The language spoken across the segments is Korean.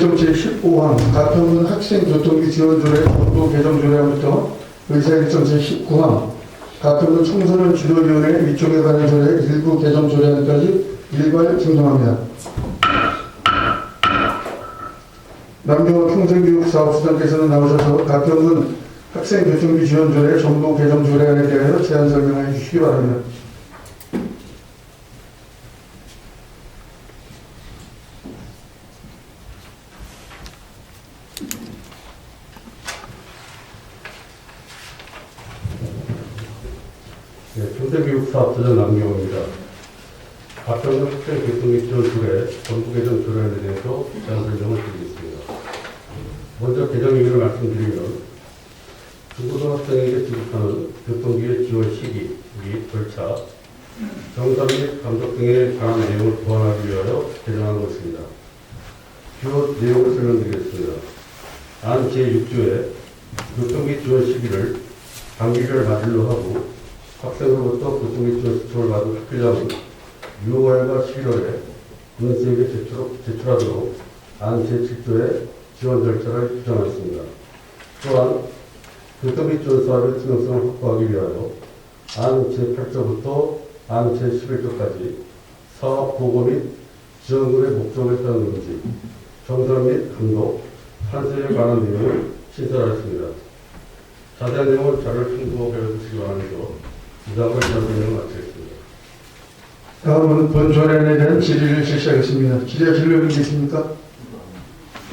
좀 제15항 가평군 학생 교통비 지원조례 정부 개정 조례부터 의사일정 제19항 가평군 청소년 주도위원회 위촉에 관한 조례 일부 개정 조례안까지 일괄 증정합니다. 남경원 평생교육사업수장께서는 나오셔서 가평군 학생 교통비 지원조례 정부 개정 조례안에 대하여 제안 설명해 주시기 바랍니다. 네, 평생교육 사업소장 남경호입니다. 학생교통비 지원 조례, 정부 개정 조례에 대해서 제안 설명을 드리겠습니다. 먼저 개정 의미를 말씀드리면 중고등학생에게 지급하는 교통비의 지원 시기 및 절차, 정산 및 감독 등에 관한 내용을 보완하기 위하여 개정한 것입니다. 주요 내용을 설명드리겠습니다. 안 제6조에 교통비 지원 시기를 단기별 맞을로 하고 학생으로부터 교통비 지원 신청을 받은 학교장은 6월과 11월에 군수에게 제출, 제출하도록 안 제7조에 지원 절차를 규정하였습니다. 또한 교통비 지원 사업의 투명성을 확보하기 위하여 안 제8조부터 안 제11조까지 사업 보고 및 지원금의 목적에 따른 논지, 정산 및 감독, 판세에 관한 내용을 신설하였습니다. 자세한 내용은 자료를 참고해 주시기 바라면서 이상으로 설명을 마치겠습니다. 다음은 본 조례안에 대한 질의를 실시하겠습니다. 질의 질문이 있습니까?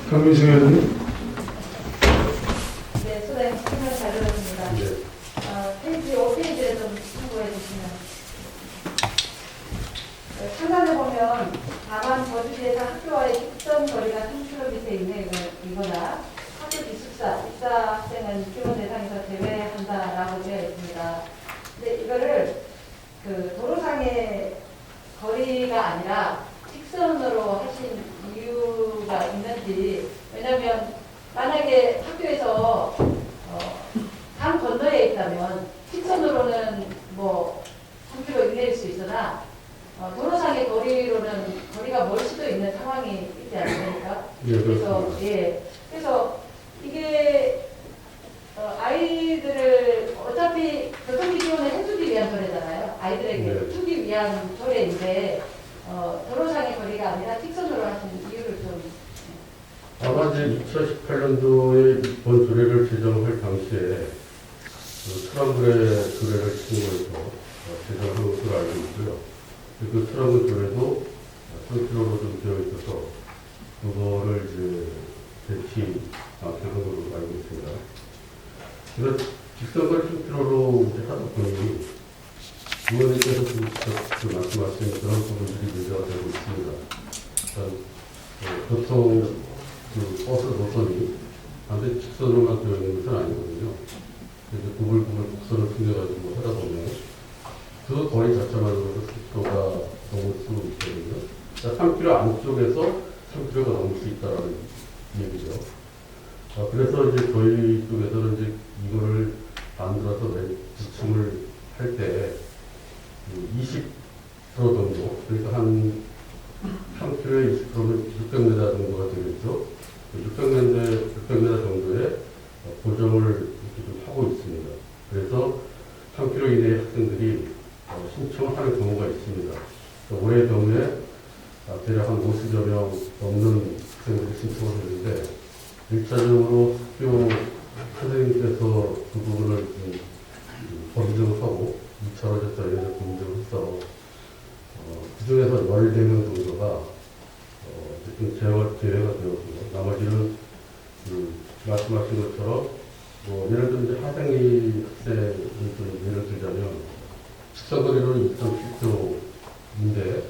강민수 의원님. 네, 소장님 설명 잘 들었습니다. 네. 어, 페이지 5페이지를 좀 참고해 주시면. 네, 상단에 보면 다만 거주지에서 학교와의 특정 거리가 3km 이내 이거나 학교 기숙사, 입사 학생은 지원 대상에서 제외한다라고 되어 있습니다. 이거를 그 도로상의 거리가 아니라 직선으로 하신 이유가 있는지 왜냐면 만약에 학교에서 어, 강 건너에 있다면 직선으로는 뭐 3km 이내일 수 있으나 어, 도로상의 거리로는 거리가 멀 수도 있는 상황이 있지 않습니까? 예, 그래서. 예, 그래서 이게 어, 아이들을 어차피 교통비 지원을 해주기 위한 조례잖아요. 아이들에게 네. 주기 위한 조례인데 어, 도로상의 거리가 아니라 직선으로 하신 이유를 좀 아마 이제 2018년도에 본 조례를 제정할 당시에 그 트럼블의 조례를 어, 제정한 것으로 알고 있고요. 그 트럼블 조례도 3km로 좀 되어 있어서 그거를 이제 대치 방향한 걸로 알고 있습니다. 그래서 3km로 이제 하다 보니 직접 그 말씀하신 그런 부분들이 문제가 되고 있습니다. 어, 교통 그 버스 노선이 반드시 직선으로만 되어 있는 것은 아니거든요. 그래서 구불구불 곡선을 통해가지고 하다 보면 그 거리 자체만으로도 속도가 넘을 수 있거든요. 그러니까 3km 안쪽에서 3km가 넘을 수 있다라는 얘기죠. 아, 그래서 이제 저희 쪽에서는 이제 이거를 만들어서 내 지침을 할 때 20% 정도, 그러니까 한 3km에 20%면 600m 정도가 되겠죠. 600m, 600m 정도의 어, 보정을 이렇게 좀 하고 있습니다. 그래서 3km 이내의 학생들이 어, 신청을 하는 경우가 있습니다. 그래서 올해 경우에 아, 대략 한 50여 명 넘는 학생들이 신청을 했는데 1차적으로 학교 선생님께서 그 부분을 좀 검증을 하고 2차로 저희는 검증을 해서 어, 그 중에서 14명 정도가 어, 어쨌든 제외가, 제외가 되었고 나머지는 그 말씀하신 것처럼 뭐 예를 들어 이제 하생이 학생을 좀 예를 들자면 직선거리로는 2.7km인데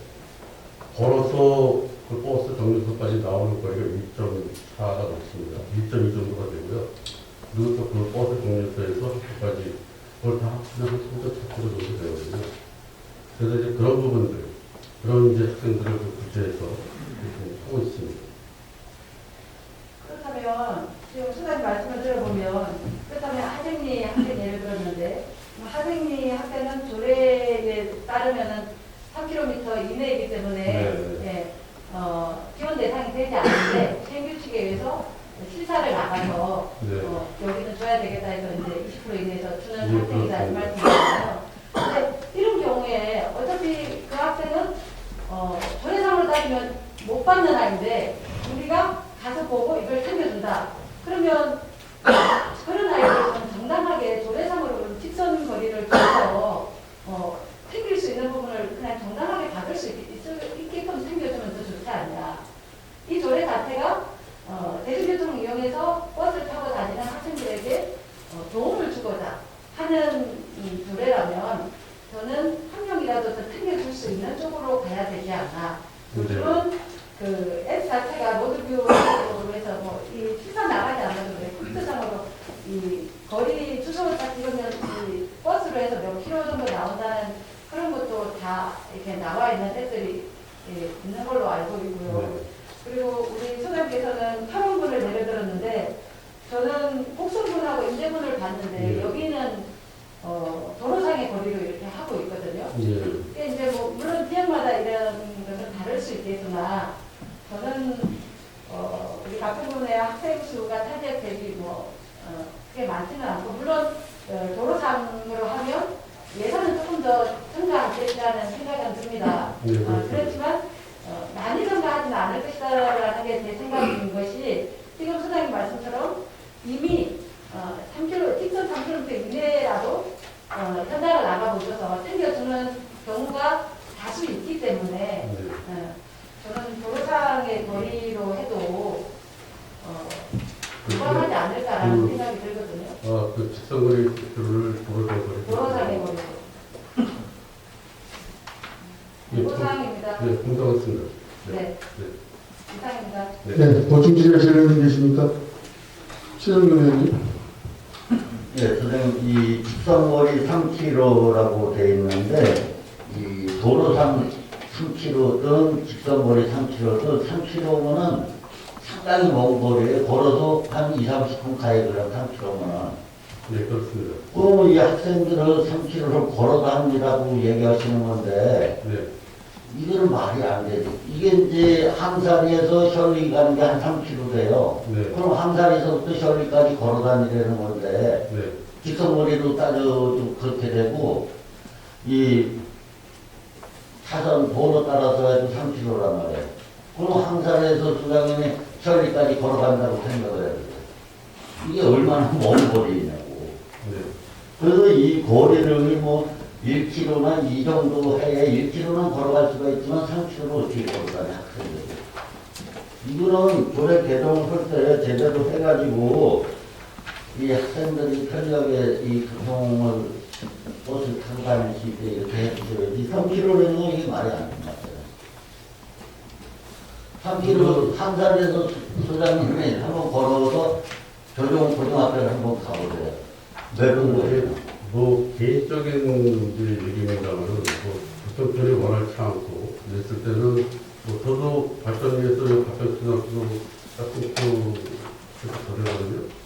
걸어서 그 버스 정류소까지 나오는 거리가 1.4가 넘습니다. 1.2 정도가 되고요. 그리고 또 그 버스 정류소에서 학교까지 그걸 다 합치면 한 3.7km 정도 되거든요. 그래서 이제 그런 부분들, 그런 이제 학생들을 좀 구제해서 이렇게 하고 있습니다. 그렇다면 지금 수사님 말씀을 들어보면 그렇다면 하정리 학생 예를 들었는데 그럼 하정리 학생은 조례에 따르면은 3km 이내이기 때문에 네. 예, 어, 지원 대상이 되지 않는데 신규 위해서 시사를 나가서 네. 어, 여기는 줘야 되겠다 해서 이제 20% 이내에서 주는 네, 학생이다 이 그렇습니다. 말씀이잖아요. 근데 이런 경우에 어차피 그 학생은 어, 조례상으로 따지면 못 받는 아이인데 우리가 가서 보고 이걸 챙겨준다. 그러면 그런 아이들은 정당하게 조례상으로 직선 거리를 두어서 어, 챙길 수 있는 부분을 그냥 정당하게 받을 수 있, 있, 게끔 챙겨주면 더 좋지 않냐. 이 조례 자체가 어, 대중교통을 이용해서 버스를 타고 다니는 학생들에게 어, 도움을 주고자 하는 이 조례라면 저는 한 명이라도 더 챙겨줄 수 있는 쪽으로 가야 되지 않나. 네. 물론 그앱 자체가 모드뷰로 해서 뭐이 시선 나가지 않아도 그래 컴퓨터상으로 이 거리 주소를 딱 찍으면 이 버스로 해서 몇 킬로 정도 나온다는 그런 것도 다 이렇게 나와 있는 앱들이 예, 있는 걸로 알고 있고요. 네. 그리고 우리 소장께서는 8원분을 내려들었는데 저는 곡선분하고 인제분을 봤는데 네. 여기는 어, 도로상의 거리로 이렇게 하고 있거든요. 예. 이제 뭐 물론 지역마다 이런 것은 다를 수 있겠으나 저는 어, 우리 각 부분의 학생 수가 타지역 대비 뭐 어, 그게 많지는 않고 물론 어, 도로상으로 하면 예산은 조금 더 증가하겠다는 생각은 듭니다. 네, 어. 그렇지만 어, 많이 증가하지는 않을 것이다라는 게 제 생각인 것이 지금 소장님 말씀처럼 이미 어, 3km, 직선 3km 이내라도 어, 현장을 나가보셔서 챙겨주는 경우가 다수 있기 때문에 네. 어, 저는 도로상의 거리로 해도 어, 무방하지 않을까라는 음. 생각이 들거든요. 아, 그 직선거리를 도로상 거리. 도로상의 거리로. 예, 도로상입니다. 네, 공정했습니다. 네, 네. 이상입니다. 네. 네, 보충 질의하실 의원 계십니까? 최정근 의원님. 이 직선거리 3km라고 되어 있는데, 이 도로상 3km든 직선거리 3km든 3km면은 상당히 먼 거리에 걸어서 한 2, 30분 가야돼요, 3km면은. 네, 그렇습니다. 그럼 이 학생들은 3km를 걸어 다니라고 얘기하시는 건데, 네. 이거는 말이 안 되죠. 이게 이제 항사리에서 셜리 가는 게 한 3km 돼요. 네. 그럼 항사리에서부터 셜리까지 걸어 다니라는 건데, 네. 직선거리로 따져도 그렇게 되고 이 차선 도로 따라서 해도 3km란 말이에요. 그럼 항산에서 수장님이 천리까지 걸어간다고 생각을 해야 돼요. 이게 얼마나 먼 거리냐고. 네. 그래서 이 거리를 뭐 1km나 이 정도 해야 1km는 걸어갈 수가 있지만 3km를 어떻게 걸어가냐 학생들이. 이거는 조례 개정을 할 때 제대로 해가지고 이 학생들이 편리하게 이 교통을 버스 타고 다닐 수 있게 이렇게 해주셔야지 3km라는 건 이게 말이 안 된다. 3km 한산에서 소장님이 한번 걸어서 조종 고등학교를 한번 가보세요. 몇분 거예요? 뭐 개인적인 이제 얘기입니다만은 뭐 교통편이 원활치 않고 그랬을 때는 뭐 저도 발전 위해서 발전 초등학교 같은 그 저렴거든요.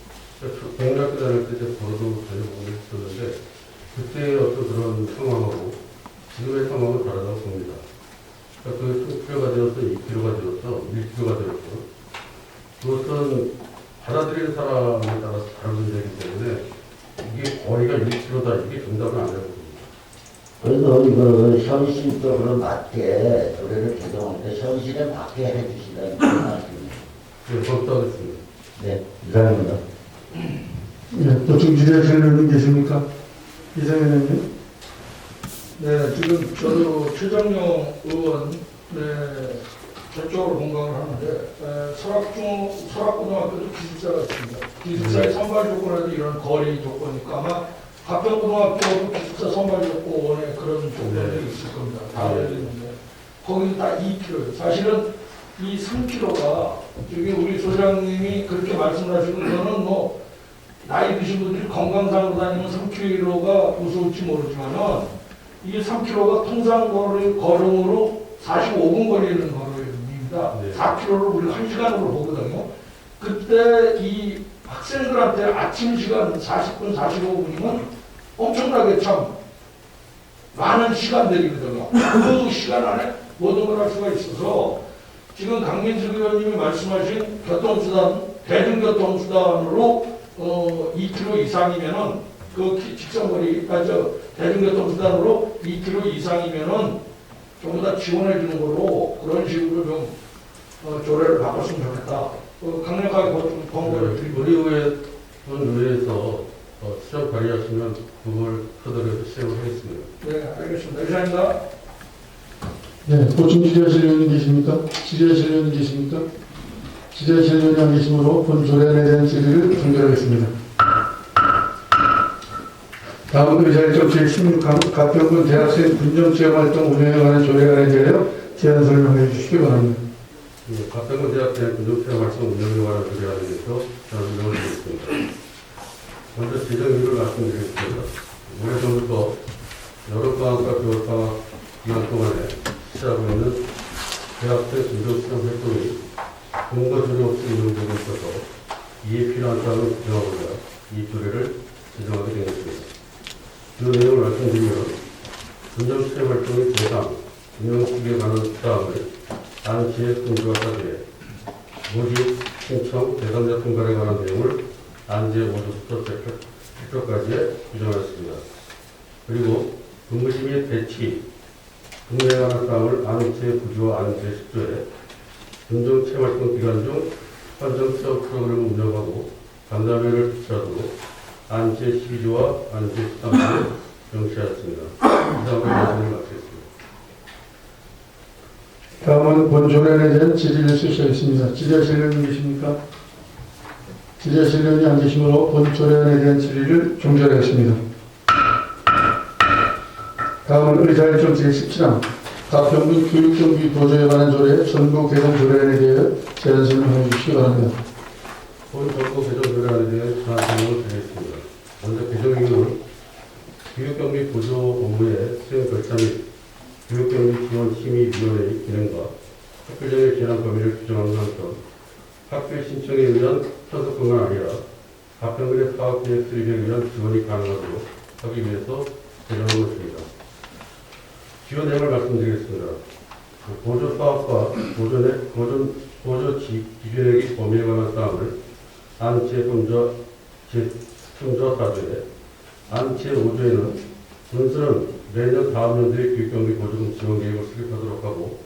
공학교 다닐 때 이제 걸어도 다녀보고 했었는데 그때의 어떤 그런 상황하고 지금의 상황은 다르다고 봅니다. 그러니까 그 10km가 되어서 2km가 되어서 1km가 되어서 그것은 받아들이는 사람에 따라서 다른 문제이기 때문에 이게 거리가 1km다 이게 정답은 아니라고 봅니다. 그래서 이거 현실적으로 맞게 노래를 개정할 때 현실에 맞게 해주시라는 그런 말씀입니다. 네, 검토하겠습니다. 네, 이상입니다. 네, 보충 질의하실 의원 계십니까? 이상현 의원님. 네, 지금 저도 최정용 의원 네, 저쪽으로 공감을 하는데 에, 설악중 설악고등학교도 기숙사가 있습니다. 기숙사의 네. 선발 조건에도 이런 거리 조건이니까 아마 가평고등학교도 기숙사 선발 조건에 그런 조건들이 있을 겁니다. 다 네. 알려져 있는데 거기는 다 2km예요. 사실은 이 3km가 저기 우리 소장님이 그렇게 말씀하시는 거는 뭐 나이 드신 분들이 건강상으로 다니면 3km가 무서울지 모르지만은 이게 3km가 통상 거리, 걸음으로 45분 걸리는 걸 음입니다. 네. 4km를 우리가 1시간으로 보거든요. 그때 이 학생들한테 아침 시간 40분, 45분이면 엄청나게 참 많은 시간들이거든요. 그 시간 안에 모든 걸 할 수가 있어서 지금 강민수 의원님이 말씀하신 교통수단, 대중교통수단으로 어, 2km 이상이면은 그 기- 직선거리, 아, 저 대중교통수단으로 2km 이상이면은 전부 다 지원해 주는 걸로 그런 식으로 좀 어, 조례를 바꿨으면 좋겠다. 어, 강력하게 그 권고를 드리고. 우리 의회 의회에서 어, 수정 발의하시면 그걸 토대로 시행을 하겠습니다. 네, 알겠습니다. 이상입니다. 네, 보충 지자실 의원님 계십니까? 지자실 의원님 계십니까? 지자실 의원이 안 계시므로 본 조례안에 대한 질의를 종결하겠습니다. 다음은 의사일정 제16항 가평군 대학생 군정체험활동 운영에 관한 조례안에 대하여 제안 설명해 주시기 바랍니다. 예, 가평군 대학생 군정체험 활동 운영에 관한 조례안에 대해서 설명을 드리겠습니다. 먼저 재정 이유를 말씀드리겠습니다. 올해 전부터 여름방학과 겨울방학 기간 동안에 시작하고 있는 대학생 군정체험 활동이 공과 조례 없이 운영되고 있어서 이에 필요한 사항을 규정하고자 이 조례를 제정하게 되었습니다. 그 내용을 말씀드리면 군정체험 활동의 대상, 운영 시기에 관한 사항을 사주에 모집, 신청, 대상자 통과에 관한 내용을 안제 5조부터 7조까지에 규정하였습니다. 그리고 근무지 및 배치, 근무에 관한 사항을 안제 9조와 안제 10조에 군정체활동 기간 중 현장 취업 프로그램을 운영하고 간담회를 주최하도록 안제 12조와 안제 13조를 명시하였습니다. 이상으로 말씀을 마치겠습니다. 다음은 본 조례안에 대한 질의를 실시하겠습니다. 의원님 계십니까? 지자실 의원이 안 계시므로 본 조례안에 대한 질의를 종결하겠습니다. 다음은 의사일정 제17항 가평군 교육경비 보조에 관한 조례 전부 개정 조례안에 대하여 제안 설명해 주시기 바랍니다. 본 정부 개정 조례안에 대해 전화 설명을 드리겠습니다. 먼저 개정 이유는 교육경비 보조 업무의 수행 절차 및 교육경비 지원 심의 위원회의 기능과 학교장의 재난 범위를 규정하는 한편 학교 신청에 의한 편성뿐만 아니라 가평군의 사업 계획 수립에 의한 지원이 가능하도록 하기 위해서 개정한 것입니다. 지원 내용을 말씀드리겠습니다. 보조 사업과 보존의 보존 보조 지- 기준액의 범위에 관한 사항을 안 제3조 제3조 4조에 안 제5조에는 군수는 매년 다음 연도의 교육경비 보조금 지원 계획을 수립하도록 하고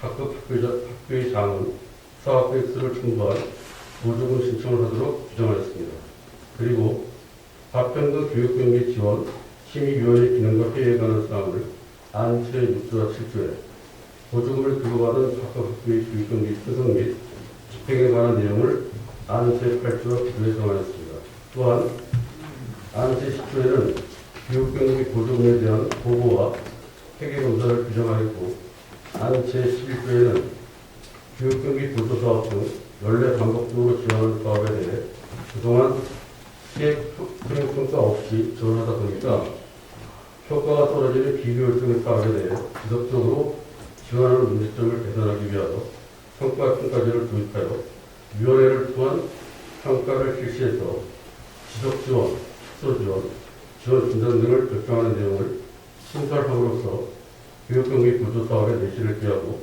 각급 학교자, 학교의 장은 사업계 획 수를 충분한 보조금 신청을 하도록 규정하였습니다. 그리고 가평군 교육경비 지원 심의위원회 기능과 회의에 관한 사항을 안 제6조와 7조에 보조금을 주고받은 각각 학교의 교육경비 편성 및 집행에 관한 내용을 안 제8조와 9조에 정하였습니다. 또한 안 제10조에는 교육경비 보조금에 대한 보고와 회계검사를 규정하였고 안 제11조에는 교육경비 보조사업 등 연례 반복적으로 지원하는 사업에 대해 그동안 시행 수행 평가 없이 지원하다 보니까 효과가 떨어지는 비교율적인 사업에 대해 지속적으로 지원하는 문제점을 개선하기 위하여 성과 평가제를 도입하여 위원회를 통한 평가를 실시해서 지속 지원, 축소 지원, 지원 분산 등을 결정하는 내용을 심사함으로써 교육경비 보조 사업에 내실을 기하고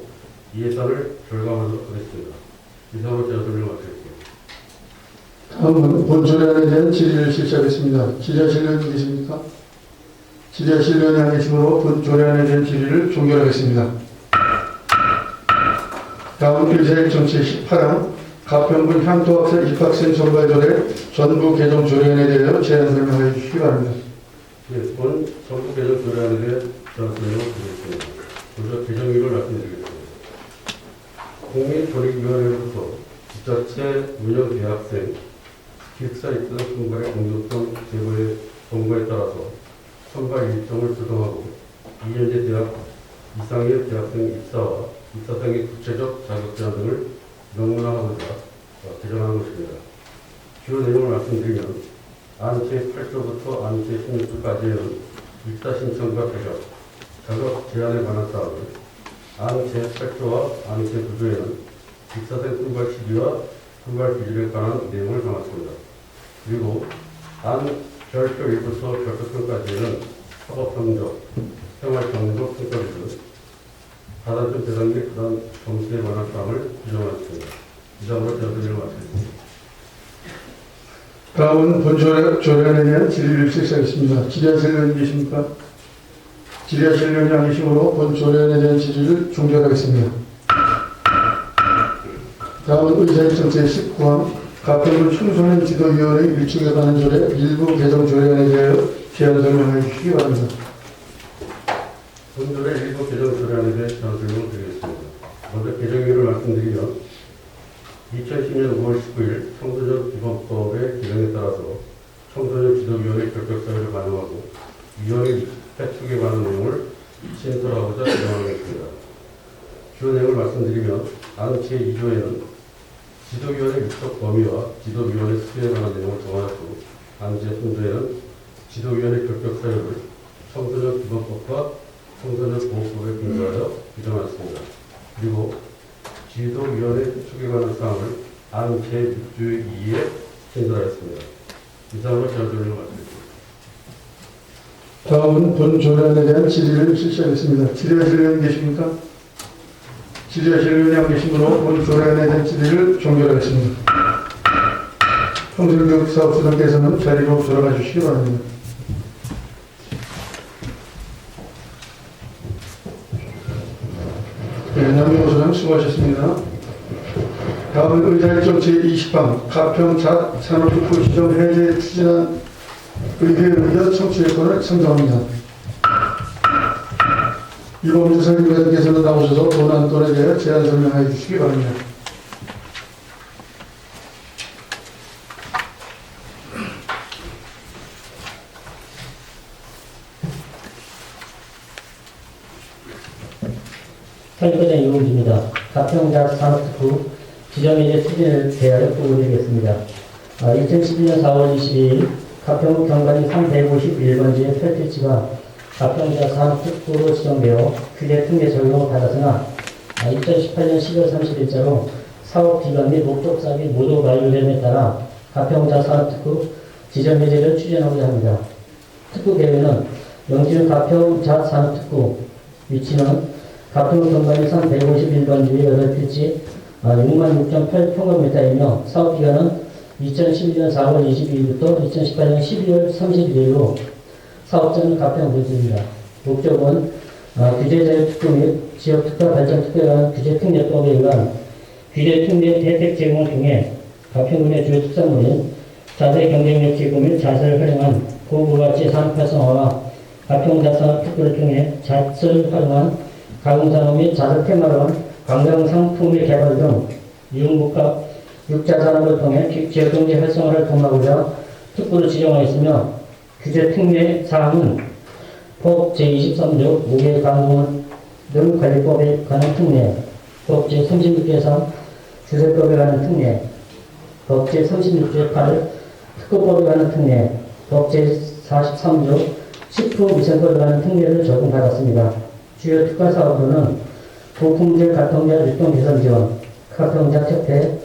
이 예산을 절감하도록 하겠습니다. 이상으로 제가 설명 마치겠습니다. 다음은 본 조례안에 대한 질의를 실시하겠습니다. 의원님 계십니까? 지자실 의원이 안 계시므로 본 조례안에 대한 질의를 종결하겠습니다. 다음은 의사일정 제18항 가평군 향토학생 입학생 선발 조례 전부 개정 조례안에 대하여 제안 설명해 주시기 바랍니다. 예, 본 정부 개정 조례안에 대해 저는 설명을 드리겠습니다. 먼저 개정일을 말씀드리겠습니다. 국민조직위원회로부터 지자체 운영 대학생 기숙사 입장 선발의 공정성 제고의 권고에 따라서 선발 일정을 조정하고 이현재 대학 이상의 대학생 입사와 입사생의 구체적 자격 제한 등을 명문화하고자 어, 개정하는 것입니다. 주요 내용을 말씀드리면 안제 8조부터 안제 16조까지는 입사 신청과 자격, 자격 제한에 관한 사항을 안제 8조와 안제 9조에는 입사생 선발 시기와 선발 기준에 관한 내용을 담았습니다. 그리고 안 별표 1부터 별표 3까지는 학업 성적, 생활 경력 평가 기준, 받아준 대상 및 그다음 점수에 관한 사항을 규정하였습니다. 이상으로 전술을 마치겠습니다. 다음은 본조례 조례안에 대한 질의를 실시하겠습니다. 의원이 안 계시므로 본조례안에 대한 질의를 종결하겠습니다. 다음은 의사일정 제19항 가평군 청소년 지도위원회 일종에 관한 조례 일부 개정 조례안에 대하여 제안 설명해 주시기 바랍니다. 본조례 일부 개정 조례안에 대해 제안 설명을 드리겠습니다. 먼저 개정일을 말씀드리면 2010년 5월 19일 청소년 기본법의 개정에 따라서 청소년 지도위원회 결격사유를 반영하고 위원회 해촉에 관한 내용을 신설하고자 제정하겠습니다. 주요 내용을 말씀드리면 안 제2조에는 지도위원회 위촉 범위와 지도위원회 수에 관한 내용을 정하였고 안 제3조에는 지도위원회 결격사유를 청소년 기본법과 청소년 보호법에 근거하여 규정하였습니다. 그리고 지도위원회 축에 관한 사항을 안 제6조 2에 신설하였습니다. 이상으로 설명을 마치겠습니다. 다음은 본 조례안에 대한 질의를 실시하겠습니다. 질의하실 의원 계십니까? 질의하실 의원이 안 계시므로 본 조례안에 대한 질의를 종결하겠습니다. 청소년교육사업수장께서는 자리로 돌아가 주시기 바랍니다. 네, 남경호 소장 수고하셨습니다. 다음은 의사일정 제20방 가평 산업특구 지정 해제 추진안 의회에 의해 청취권을 선정합니다. 이범주 선임위원께서는 나오셔서 도난돈에 대해 제안 설명해 주시기 바랍니다. 선거장 이용입니다. 가평자 산업특구 지정일의 추진을 대하여 보고드리겠습니다. 2011년 4월 22일 가평 경관이 351번지의 철퇴지가 가평자 산업특구로 지정되어 규제 특례 적용을 받았으나 2018년 10월 30일자로 사업 기간 및 목적 사업이 모두 만료됨에 따라 가평자 산업특구 지정 해제를 추진하고자 합니다. 특구 계획은 영진 가평자 산업특구 위치는 가평 경관이 351번지의 8필지 66.8평방미터이며 사업기간은 2011년 4월 22일부터 2018년 12월 31일로 사업자는 가평 부지입니다. 목적은 어, 규제자유특구 및 지역특화 발전특구에 관한 규제특례법에 의한 규제특례 혜택 제공을 통해 가평군의 주요 특산물인 자재 경쟁력 제고 및 자세를 활용한 고부가치 산업 활성화와 가평 자산업 특구를 통해 자체를 활용한 가공산업 및 자재 테마로 한 관광 상품의 개발 등 유흥국가 육자산업을 통해 기- 지역경제 활성화를 도모하고자 특구를 지정하였으며 규제 특례 사항은 법 제23조 무게 강공 등 관리법에 관한 특례, 법 제36조에서 주세법에 관한 특례, 법 제36조 8 특구법에 관한 특례, 법 제43조 식품위생법에 관한 특례를 적용받았습니다. 주요 특가 사업으로는 고품질 가평자 유통 개선 지원, 가평자 협회,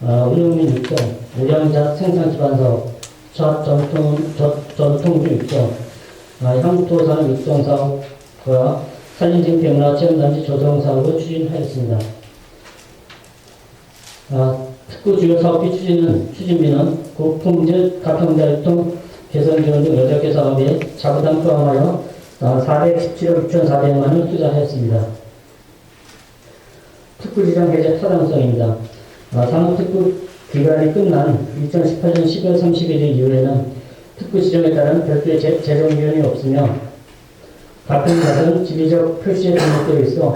어, 의료민 육종, 우량자 생산 기반 사업, 전- 전통, 전- 전통주 육종, 어, 향토산 육종 사업과 산림생태 문화 체험단지 조성 사업을 추진하였습니다. 어, 특구 주요 사업비 추진은, 추진비는 고품질 가평자 유통 개선 지원 등 여덟 개 사업에 자부담 포함하여 어, 417억 6,400만 원을 투자하였습니다. 특구 지정 해제 타당성입니다. 어, 산업특구 기간이 끝난 2018년 12월 31일 이후에는 특구 지정에 따른 별도의 재- 재정비용이 없으며 가평자는 지리적 표시에 등록되어 있어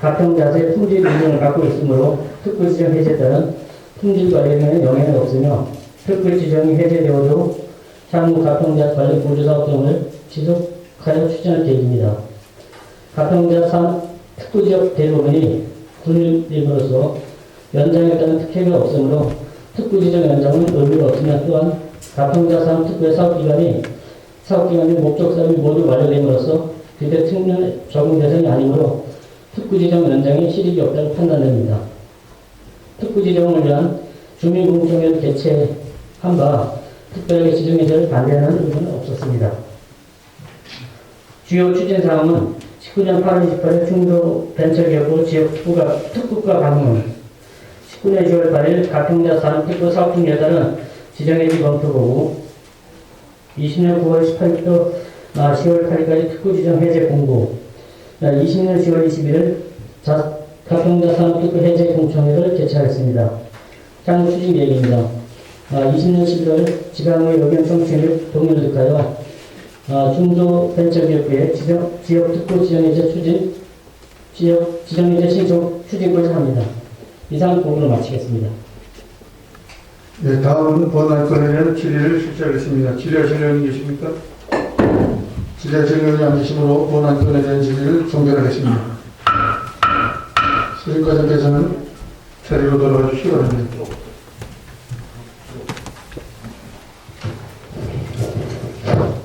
가평자재 품질 인증을 갖고 있으므로 특구 지정 해제에 따른 품질 관리에 영향이 없으며 특구 지정이 해제되어도 향후 가평자 관리 보조사업 등을 지속 하여 추진할 계획입니다. 가평자 산 특구지역 대부분이 군림으로서 연장에 따른 특혜가 없으므로 특구지정 연장은 의미가 없으며 또한 가평자 산업 특구의 사업기간이 사업기간이 목적 사업이 모두 완료됨으로써 규제 특례 적용 대상이 아니므로 특구지정 연장에 실익이 없다고 판단됩니다. 특구지정을 위한 주민공청회를 개최한 바 특별하게 지정해제를 반대하는 의견은 없었습니다. 주요 추진 사항은 19년 8월 28일 충도 벤처기업부 지역 특구가, 특구가 방문 19년 10월 8일 가평자 산 특구 사업중 여단은 지정해지 검토보고 20년 9월 18일부터 10월 8일까지 특구 지정 해제 공고 20년 10월 21일 자, 가평자 산업특구 해제 공청회를 개최하였습니다. 향후 추진 계획입니다. 20년 11월 지방의 의견 청취를 동료득하여 아, 중도 벤처기업부의 지정, 지역 특구 지정해제 추진, 지역 지정해제 신청 추진을 합니다. 이상 보고를 마치겠습니다. 네, 다음은 본안건에 대한 질의를 실시하겠습니다. 질의하실 의원이 계십니까? 질의하실 의원이 안 계시므로 본안건에 대한 질의를 종결하겠습니다. 수립과장께서는 자리로 돌아가 주시기 바랍니다.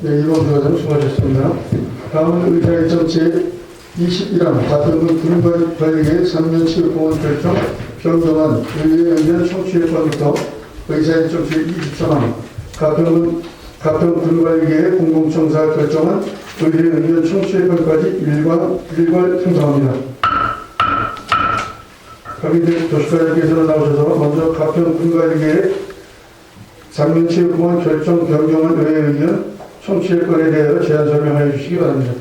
네, 이번 교장 수고하셨습니다. 다음은 의사의 정책 21항 가평군 군관관리의 3년 체육공원 결정 변경안 의회 의견 청취회관부터 의사의 정책 23항 가평군 가평 군관리의 공공청사 결정안 의회 의견 청취회관까지 일괄 일괄 행정합니다. 박인대 도시과장께서 나오셔서 먼저 가평 군관리의 장면체육공원 결정 변경안 의회 의견 청취회관에 대하여 제안 설명해 주시기 바랍니다.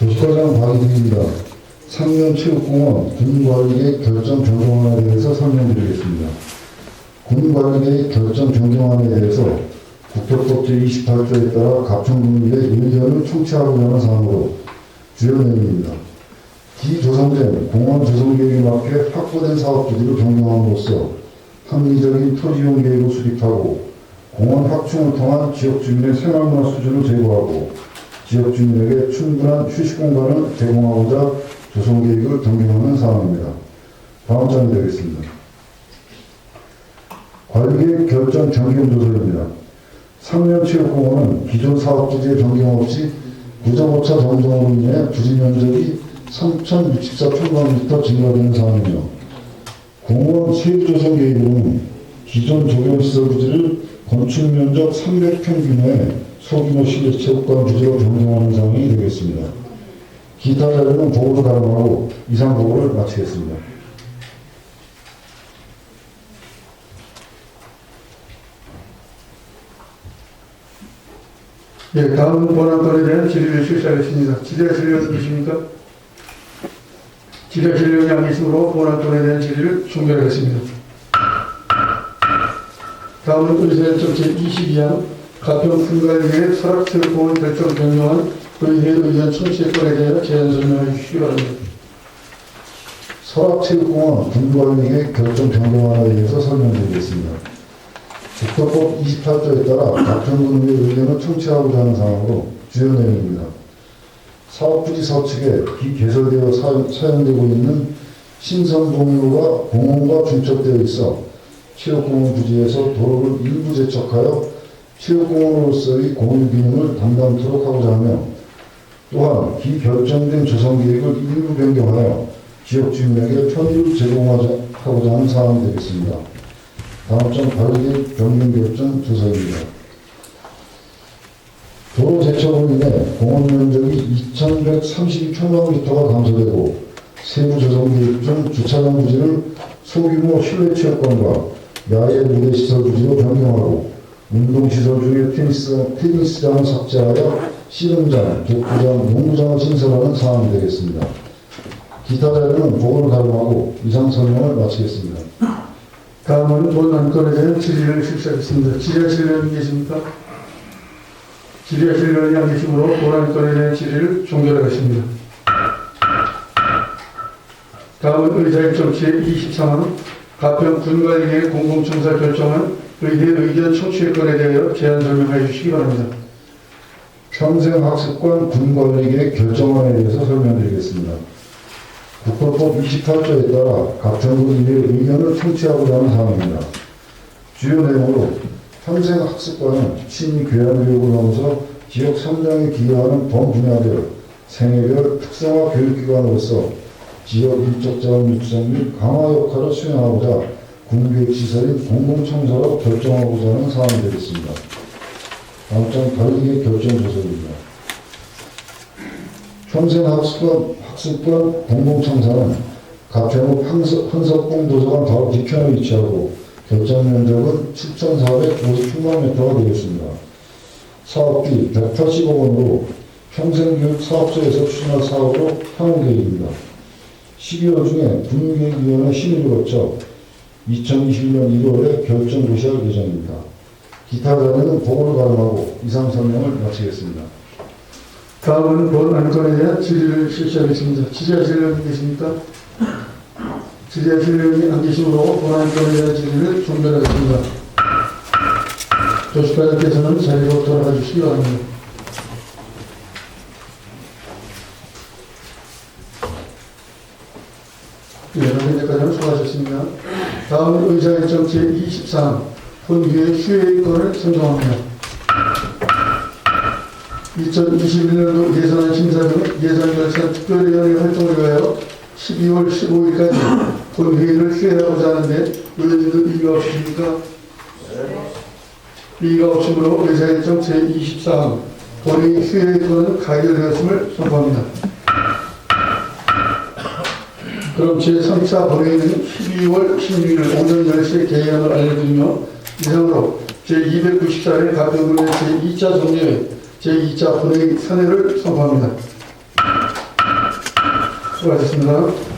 도시과장 박인입니다. 3년 체육공원 군관리계획 결정 변경안에 대해서 설명드리겠습니다. 군관리계획 결정 변경안에 대해서 국토법 제28조에 따라 가평군의 의견을 청취하고자 하는 사항으로 주요 내용입니다. 기조성된 공원 조성 계획에 맞게 확보된 사업 기지를 변경함으로써 합리적인 토지용 계획을 수립하고 공원 확충을 통한 지역 주민의 생활문화 수준을 제고하고 지역 주민에게 충분한 휴식 공간을 제공하고자 조성 계획을 변경하는 사항입니다. 다음 장이 되겠습니다. 관리계획 결정 변경 조서입니다. 3년 체육공원은 기존 사업 부지의 변경 없이 구조보차 정정으로 인해 부지 면적이 3,064평방미터 증가되는 사항이며 공원 세조성 계획으로는 기존 조경시설 부지를 건축 면적 300평균의 소규모 실내 체육관 부지로 변경하는 사항이 되겠습니다. 기타 자료는 보고로 가름하고 이상 보고를 마치겠습니다. 예, 다음은 본안건에 대한 질의를 실시하겠습니다. 질의하실 의원 계십니까? 의원이 안 계시므로 본안건에 대한 질의를 종결하겠습니다. 다음은 의사의 정책 22항 가평 분갈리의 설악체육공원 결정 변경안 의회 의견 청취권에 대하여 제안 설명해 주시기 바랍니다. 설악체육공원 군관리계 결정 변경안에 대해서 설명드리겠습니다. 국토법 28조에 따라 가평군의 의견을 청취하고자 하는 사항으로 주요 내용입니다. 사업부지 서측에 비개설되어 사용, 사용되고 있는 신선공유가 공원과 중첩되어 있어 체육공원 부지에서 도로를 일부 재척하여 체육공원으로서의 공유 기능을 담당토록 하고자 하며 또한 비결정된 조성 계획을 일부 변경하여 지역 주민에게 편의를 제공하고자 하는 사항이 되겠습니다. 다음 점 변경 결정 조서입니다. 도로 재척으로 인해 공원 면적이 2,132평방미터가 감소되고 세부 조성 계획 중 주차장 부지를 소규모 실내 체육관과 야외 무대 시설 부지로 변경하고 운동시설 중에 테니스, 테니스장을 삭제하여 씨름장, 격구장, 농구장을 신설하는 사항이 되겠습니다. 기타 자료는 보고를 가름하고 이상 설명을 마치겠습니다. 다음은 본 안건에 대한 질의를 실시하겠습니다. 질의하실 의원이 계십니까? 질의하실 의원이 안 계시므로 본 안건에 대한 질의를 종결하겠습니다. 다음은 의사의 정치의 23항 가평 군관리의 공공청사 결정안 의회 의견 청취권에 대하여 제안 설명해 주시기 바랍니다. 평생학습관 군관리계획 결정안에 대해서 설명드리겠습니다. 국토법 28조에 따라 가평군의 의견을 청취하고자 하는 사항입니다. 주요 내용으로 평생 학습관은 취미 교양 교육을 넘어서 지역 성장에 기여하는 범분야별, 생애별 특성화 교육기관으로서 지역 인적 자원 육성 및 강화 역할을 수행하고자 군교육시설인 공공청사로 결정하고자 하는 사항이 되겠습니다. 다음 장 다르게 결정 조서입니다. 평생학습관 학습관 공공청사는 가평읍 한석봉 도서관 바로 뒤편에 위치하고 결정 면적은 7,450평방미터가 되겠습니다. 사업비 180억 원으로 평생교육 사업소에서 추진할 사업으로 향후 계획입니다. 12월 중에 군교육위원회 심의를 거쳐 2021년 1월에 결정 고시할 예정입니다. 기타 자료는 보고를 가름하고 이상 설명을 마치겠습니다. 다음은 본 안건에 질의를 실시하겠습니다. 질의하실 분 계십니까? 질의하실 분이 안 계시므로 본 안건에 대한 질의를 종결하겠습니다. 조식과장께서는 자리로 돌아가 주시기 바랍니다. 예, 여러분께까지는 수고하셨습니다. 다음은 의사일정 제23 본회의 휴회권을 선정합니다. 2021년도 예산안 심사 등 예산 결산 특별위원회 활동을 위하여 12월 15일까지 본회의를 휴회하고자 하는데 의원님들 이의가 없으십니까? 이의가 없으므로 의사일정 제24항 본회의 휴회권은 가결되었음을 선포합니다. 그럼 제3차 본회의는 12월 16일 오전 10시에 개회함을 알려드리며 이상으로 제294회 가평군의 제2차 정례회 제2차 본회의 선회를 선포합니다. 수고하셨습니다.